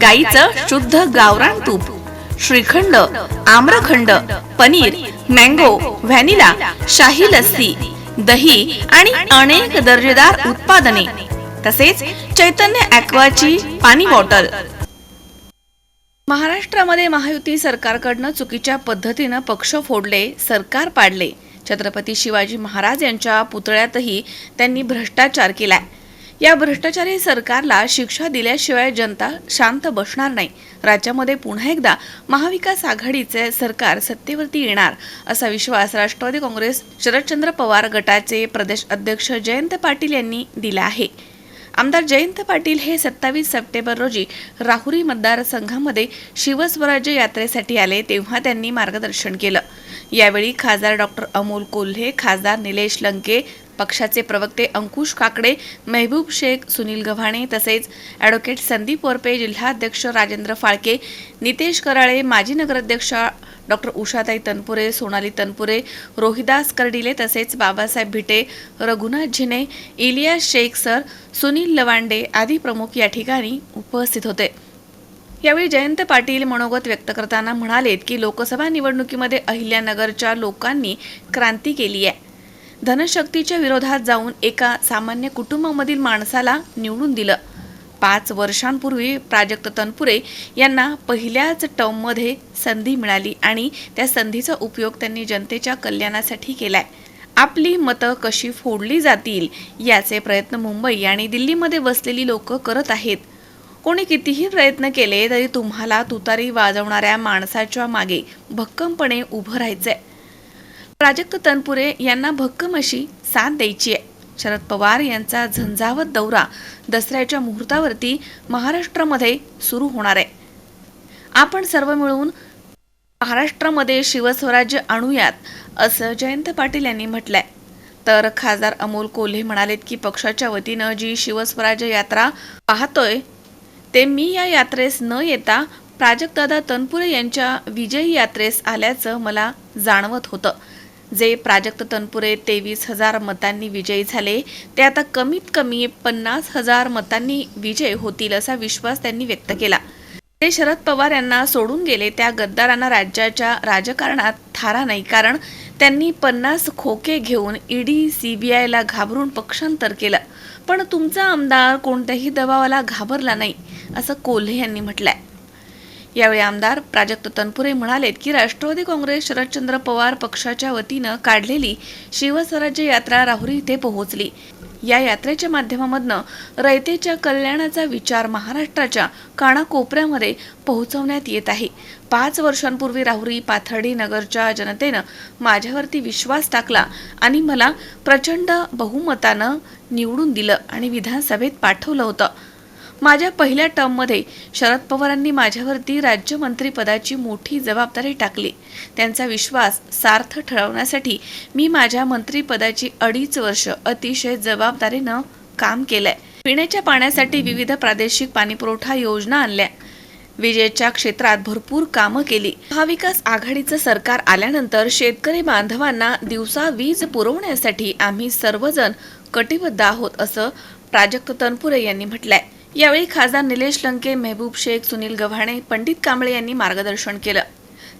गाईचं शुद्ध गावरान तूप श्रीखंड आम्रखंड पनीर मँगो व्हॅनिला शाही लस्सी दही आणि अनेक दर्जेदार उत्पादने तसेच चैतन्य ॲक्वाची पाणी बॉटल. महाराष्ट्रामध्ये महायुती सरकारकडनं चुकीच्या पद्धतीनं पक्ष फोडले सरकार पाडले. छत्रपती शिवाजी महाराज यांच्या पुतळ्यातही त्यांनी भ्रष्टाचार केलाय. या भ्रष्टाचारी सरकारला शिक्षा दिल्याशिवाय जनता शांत बसणार नाही. राज्यामध्ये पुन्हा एकदा महाविकास आघाडीचे सरकार सत्तेवरती येणार असा विश्वास राष्ट्रवादी काँग्रेस शरदचंद्र पवार गटाचे प्रदेश अध्यक्ष जयंत पाटील यांनी दिला आहे. आमदार जयंत पाटील हे सत्तावीस सप्टेंबर रोजी राहुरी मतदारसंघामध्ये शिवस्वराज्य यात्रेसाठी आले तेव्हा त्यांनी मार्गदर्शन केलं. यावेळी खासदार डॉक्टर अमोल कोल्हे खासदार निलेश लंके पक्षाचे प्रवक्ते अंकुश काकडे मेहबूब शेख सुनील गव्हाणे तसेच ॲडव्होकेट संदीप वरपे जिल्हाध्यक्ष राजेंद्र फाळके नितेश कराळे माजी नगराध्यक्ष डॉक्टर उषाताई तनपुरे सोनाली तनपुरे रोहिदास कर्डिले तसेच बाबासाहेब भिटे रघुनाथ झिने इलियास शेख सर सुनील लवांडे आदी प्रमुख या ठिकाणी उपस्थित होते. यावेळी जयंत पाटील मनोगत व्यक्त करताना म्हणालेत की लोकसभा निवडणुकीमध्ये अहिल्यानगरच्या लोकांनी क्रांती केली आहे. धनशक्तीच्या विरोधात जाऊन एका सामान्य कुटुंबामधील माणसाला निवडून दिलं. पाच वर्षांपूर्वी प्राजक्त तनपुरे यांना पहिल्याच टर्ममध्ये संधी मिळाली आणि त्या संधीचा उपयोग त्यांनी जनतेच्या कल्याणासाठी केलाय. आपली मतं कशी फोडली जातील याचे प्रयत्न मुंबई आणि दिल्लीमध्ये बसलेली लोक करत आहेत. कोणी कितीही प्रयत्न केले तरी तुम्हाला तुतारी वाजवणाऱ्या माणसाच्या मागे भक्कमपणे उभं राहायचंय. प्राजक्त तनपुरे यांना भक्कम अशी साथ द्यायची आहे. शरद पवार यांचा झंझावत दौरा दसऱ्याच्या मुहूर्तावरती महाराष्ट्रामध्ये सुरू होणार आहे. आपण सर्व मिळून महाराष्ट्रामध्ये शिवस्वराज्य आणूयात असं जयंत पाटील यांनी म्हटलंय. तर खासदार अमोल कोल्हे म्हणालेत की पक्षाच्या वतीनं जी शिवस्वराज्य यात्रा पाहतोय ते मी या यात्रेस न येता प्राजक्तदादा तनपुरे यांच्या विजयी यात्रेस आल्याचं मला जाणवत होतं. जे प्राजक्त तनपुरे तेवीस हजार मतांनी विजयी झाले ते आता कमीत कमी पन्नास हजार मतांनी विजय होतील असा विश्वास त्यांनी व्यक्त केला. ते शरद पवार यांना सोडून गेले त्या गद्दारांना राज्याच्या राजकारणात थारा नाही. कारण त्यांनी पन्नास खोके घेऊन ईडी सीबीआयला घाबरून पक्षांतर केलं. पण तुमचा आमदार कोणत्याही दबावाला घाबरला नाही असं कोल्हे यांनी म्हटलंय. यावेळी आमदार प्राजक्त तनपुरे म्हणालेत की राष्ट्रवादी काँग्रेस शरदचंद्र पवार पक्षाच्या वतीनं काढलेली शिवस्वराज्य यात्रा राहुरी इथे पोहोचली. या यात्रेच्या माध्यमामधनं रयतेच्या कल्याणाचा विचार महाराष्ट्राच्या कानाकोपऱ्यामध्ये पोहोचवण्यात येत आहे. पाच वर्षांपूर्वी राहुरी पाथर्डी नगरच्या जनतेनं माझ्यावरती विश्वास टाकला आणि मला प्रचंड बहुमतानं निवडून दिलं आणि विधानसभेत पाठवलं होतं. माझ्या पहिल्या टर्ममध्ये शरद पवारांनी माझ्यावरती राज्यमंत्रीपदाची मोठी जबाबदारी टाकली. त्यांचा विश्वास सार्थ ठरवण्यासाठी मी माझ्या मंत्रीपदाची अडीच वर्ष अतिशय जबाबदारीनं काम केलंय. पिण्याच्या पाण्यासाठी विविध प्रादेशिक पाणीपुरवठा योजना आणल्या. विजेच्या क्षेत्रात भरपूर कामं केली. महाविकास आघाडीचं सरकार आल्यानंतर शेतकरी बांधवांना दिवसा वीज पुरवण्यासाठी आम्ही सर्वजण कटिबद्ध आहोत असं प्राजक्त तनपुरे यांनी म्हटलंय. यावेळी खासदार निलेश लंके मेहबूब शेख सुनील गव्हाणे पंडित कांबळे यांनी मार्गदर्शन केलं.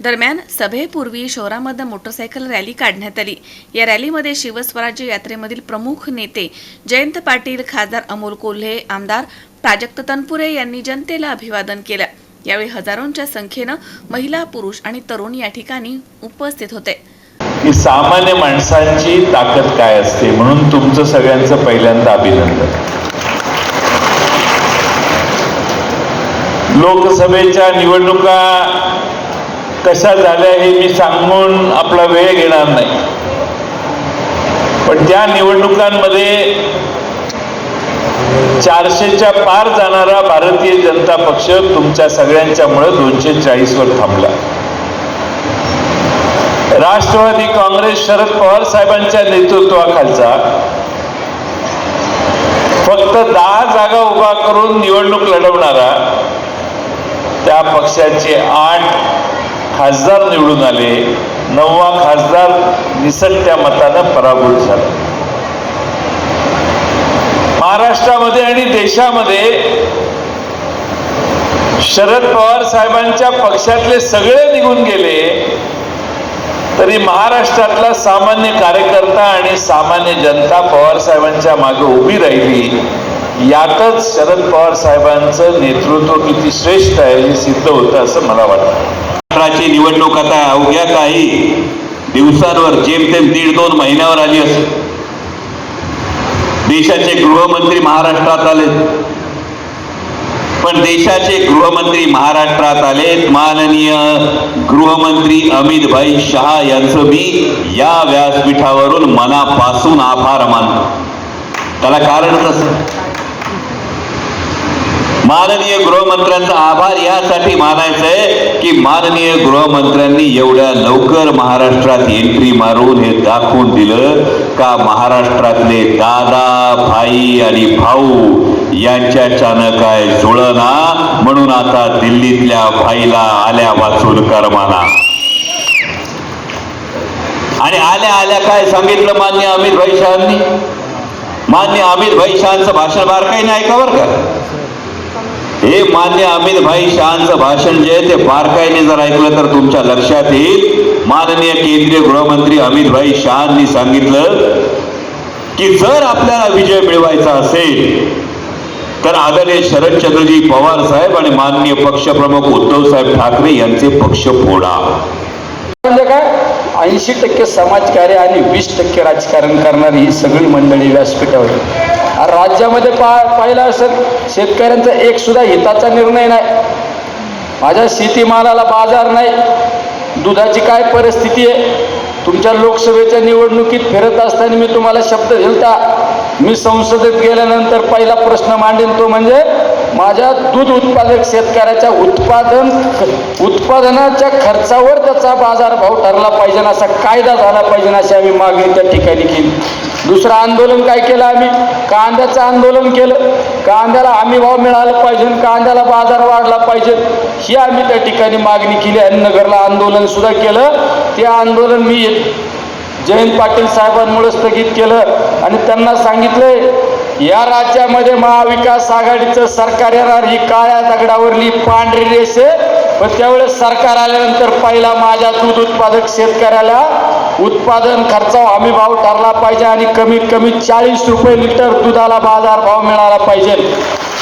दरम्यान सभेपूर्वी शहरामध्ये मोटरसायकल रॅली काढण्यात आली. या रॅलीमध्ये शिवस्वराज्य यात्रेमधील प्रमुख नेते जयंत पाटील खासदार अमोल कोल्हे आमदार प्राजक्त तनपुरे यांनी जनतेला अभिवादन केलं. यावेळी हजारोंच्या संख्येनं महिला पुरुष आणि तरुण या ठिकाणी उपस्थित होते. ही सामान्य माणसांची ताकद काय असते? म्हणून तुमचं सगळ्यांचं पहिल्यांदा अभिनंदन. लोकसभेच्या निवडणुका कशा झाल्या हे मी सांगून आपला वेळ घेणार नाही. पण त्या निवडणुकांमध्ये चारशेच्या पार जाणारा भारतीय जनता पक्ष तुमच्या सगळ्यांच्यामुळे दोनशे चाळीसवर थांबला. राष्ट्रवादी काँग्रेस शरद पवार साहेबांच्या नेतृत्वाखालचा फक्त दहा जागा उभा करून निवडणूक लढवणारा त्या पक्षाचे आठ खासदार निवडून आले. नववा खासदार निसटत्या मतानं पराभूत झाला. महाराष्ट्रामध्ये आणि देशामध्ये शरद पवार साहेबांच्या पक्षातले सगळे निघून गेले तरी महाराष्ट्रातला सामान्य कार्यकर्ता आणि सामान्य जनता पवार साहेबांच्या मागे उभी राहिली. यातच शरद पवार साहेबांचं नेतृत्व किती श्रेष्ठ आहे हे सिद्ध होतं असं मला वाटतं. महाराष्ट्राची निवडणूक आता अवघ्या काही दिवसांवर जेमतेम दीड दोन महिन्यावर आली असेल. देशाचे गृहमंत्री महाराष्ट्रात आले. पण देशाचे गृहमंत्री महाराष्ट्रात आले. माननीय गृहमंत्री अमित भाई शहा यांचं मी या व्यासपीठावरून मनापासून आभार मानतो. त्याला कारण कसं? माननीय गृहमंत्र्यांचा आभार. यासाठी मानायचंय की माननीय गृहमंत्र्यांनी एवढ्या लवकर महाराष्ट्रात एंट्री मारून हे दाखवून दिलं का महाराष्ट्रातले दादा भाई आणि भाऊ यांच्याच्यानं काय जुळना म्हणून आता दिल्लीतल्या भाईला आल्या वाचून करमाना. आणि आल्या आल्या काय सांगितलं मान्य अमित भाई शहांनी? मान्य अमित भाई शहांचं भाषण नाही ऐका बरं का. हे मान्य अमित भाई शहांचं भाषण जे आहे ते बारकाईने जर ऐकलं तर तुमच्या लक्षात येईल. माननीय केंद्रीय गृहमंत्री अमित भाई शहांनी सांगितलं की जर आपल्याला विजय मिळवायचा असेल तर आदरणीय शरदचंद्रजी पवार साहेब आणि माननीय पक्षप्रमुख उद्धव साहेब ठाकरे यांचे पक्ष फोडा. म्हणजे काय? ऐंशी टक्के समाजकार्य आणि वीस टक्के राजकारण करणारी ही सगळी मंडळी व्यासपीठावर राज्यामध्ये पा पाहिलं असेल शेतकऱ्यांचा एक सुद्धा हिताचा निर्णय नाही. माझ्या शेतीमालाला बाजार नाही. दुधाची काय परिस्थिती आहे? तुमच्या लोकसभेच्या निवडणुकीत फिरत असताना मी तुम्हाला शब्द दिलता. मी संसदेत गेल्यानंतर पहिला प्रश्न मांडेन तो म्हणजे माझ्या दूध उत्पादक शेतकऱ्याच्या उत्पादन उत्पादनाच्या खर्चावर त्याचा बाजारभाव ठरला पाहिजे असा कायदा झाला पाहिजे अशी आम्ही मागणी त्या ठिकाणी केली. दुसरं आंदोलन काय केलं आम्ही? कांद्याचं आंदोलन केलं. कांद्याला हमी भाव मिळाला पाहिजे कांद्याला बाजार वाढला पाहिजे ही आम्ही त्या ठिकाणी मागणी केली आणि नगरला आंदोलन सुद्धा केलं. ते आंदोलन मी जयंत पाटील साहेबांमुळे स्थगित केलं आणि त्यांना सांगितलंय या राज्यामध्ये महाविकास आघाडीचं सरकार येणार ही काळ्या दगडावरली पांढरी रेष आहे पण त्यावेळेस सरकार आल्यानंतर पहिला माझ्या दूध उत्पादक शेतकऱ्याला उत्पादन खर्चावर हमी भाव ठरला पाहिजे आणि कमीत कमी चाळीस रुपये लिटर दुधाला बाजार भाव मिळाला पाहिजे.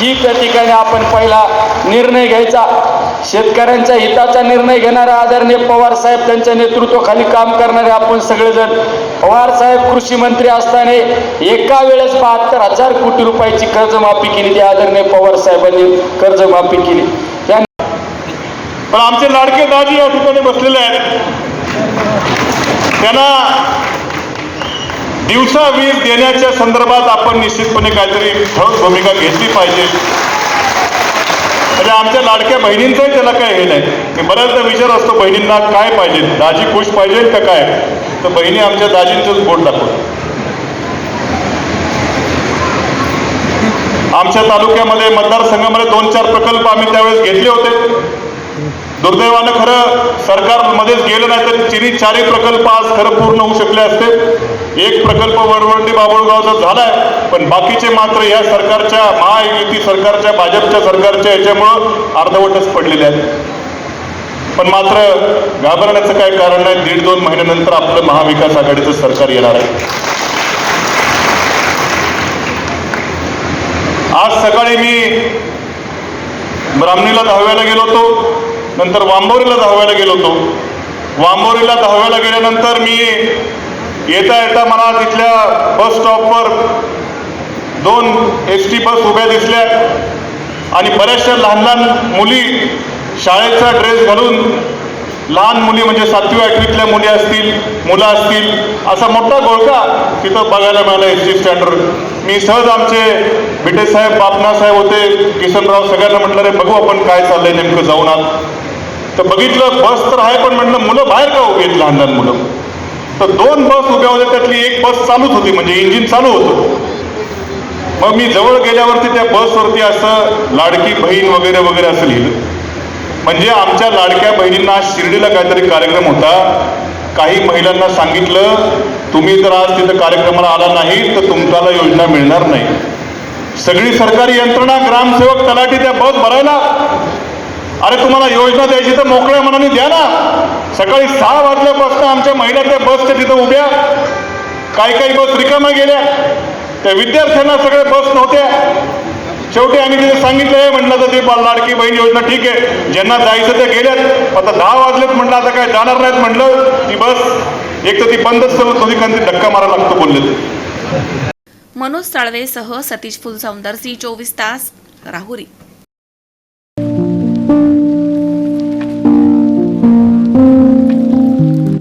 ही त्या ठिकाणी आपण पहिला निर्णय घ्यायचा. शेतकऱ्यांच्या हिताचा निर्णय घेणारे आदरणीय पवार साहेब त्यांच्या नेतृत्वाखाली काम करणारे आपण सगळेजण. पवार साहेब कृषी मंत्री असताना एका वेळेस बहात्तर हजार कोटी रुपयाची कर्जमाफी केली ती आदरणीय पवार साहेबांनी कर्जमाफी केली. पण आमचे लाडके दाजी या ठिकाणी बसलेले आहेत. त्यांना दिवसा वीज देण्याच्या संदर्भात आपण निश्चितपणे काहीतरी ठोस भूमिका घेतली पाहिजे. म्हणजे आमच्या लाडक्या बहिणींचंही त्याला काय हे नाही. मी बऱ्याचदा विचार असतो बहिणींना काय पाहिजे? दाजी खुश पाहिजे का काय? तर बहिणी आमच्या दाजींचंच बोट दाखवत आमच्या तालुक्यामध्ये मतदारसंघामध्ये दोन चार प्रकल्प आम्ही त्यावेळेस घेतले होते. दुर्दैवानं खरं सरकारमध्येच गेलं नाही तर चिनी चारही प्रकल्प आज खरं पूर्ण होऊ शकले असते. एक प्रकल्प वरवंडी बाबुळगावचा झालाय पण बाकीचे मात्र या सरकारच्या महायुती सरकारच्या भाजपच्या सरकारच्या याच्यामुळं अर्धवटच पडलेले आहेत. पण मात्र घाबरण्याचं काय कारण नाही. दीड दोन महिन्यानंतर आपलं महाविकास आघाडीचं सरकार येणार आहे. आज सकाळी मी ब्राह्मणीला दहाव्याला गेलो होतो. नंतर वांबोरीला धावायला गेलो होतो. वांबोरीला धावायला गेल्यानंतर मी येता येता मला तिथल्या बस स्टॉपवर दोन एस टी बस उभ्या दिसल्या आणि बऱ्याचशा लहान लहान मुली शाळेचा ड्रेस घालून लहान मुली म्हणजे सातवी आठवीतल्या मुली असतील मुलं असतील असा मोठा गोळका तिथं बघायला मिळाला एस टी स्टँडवर मी सहज आमचे बिटे साहेब बापना साहेब होते किसनराव सगळ्यांना म्हटलं रे बघू आपण काय चाललंय नेमकं जाऊन आत तर बघितलं बस तर आहे पण म्हटलं मुलं बाहेर का उभी आहेत लहान लहान मुलं? तर दोन बस उभ्या होत्या त्यातली एक बस चालूच होती म्हणजे इंजिन चालू होतं. मग मी जवळ गेल्यावरती त्या बसवरती असं लाडकी बहीण वगैरे वगैरे असं लिहिलं. म्हणजे आमच्या लाडक्या बहिणींना शिर्डीला काहीतरी कार्यक्रम होता. काही महिलांना सांगितलं तुम्ही जर आज तिथं कार्यक्रमाला आला नाही तर तुमच्याला योजना मिळणार नाही. सगळी सरकारी यंत्रणा ग्रामसेवक तलाठी त्या बस भरायला अरे तुम्हाला योजना द्यायची तर मोकळ्या मनाने द्या ना. सकाळी सहा वाजल्यापासून आमच्या महिला त्या बसच्या तिथं उभ्या. काही काही बस रिकाम्या गेल्या. त्या विद्यार्थ्यांना सगळ्या बस नव्हत्या. शेवटी आम्ही तिथे सांगितलं म्हटलं तर ते लाडकी बहीण योजना ठीक आहे. ज्यांना जायचं ते गेल्यात. आता दहा वाजलेत म्हटलं आता काय जाणार नाहीत म्हटलं. ती बस एक तर ती बंदच करत होती कारण ती धक्का मारा लागतो बोलले मनोज साळवेसह सतीश फुलसौंदर सी चोवीस तास राहुरी.